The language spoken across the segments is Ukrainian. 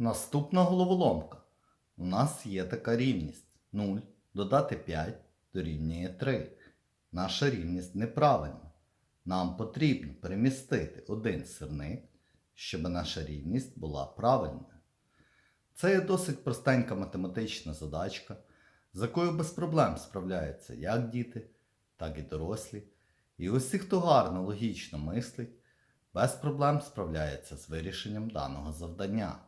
Наступна головоломка. У нас є така рівність 0 додати 5 дорівнює 3. Наша рівність неправильна. Нам потрібно перемістити один сирник, щоб наша рівність була правильною. Це є досить простенька математична задачка, з якою без проблем справляються як діти, так і дорослі. І усі, хто гарно логічно мислить, без проблем справляється з вирішенням даного завдання.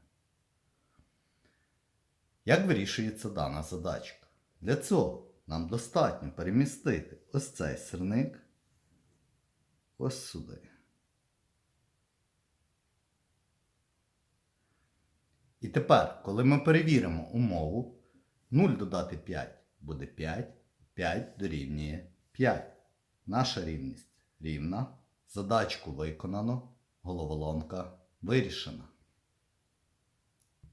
Як вирішується дана задачка? Для цього нам достатньо перемістити ось цей сирник ось сюди. І тепер, коли ми перевіримо умову, 0 додати 5 буде 5, 5 дорівнює 5. Наша рівність рівна. Задачку виконано, головоломка вирішена.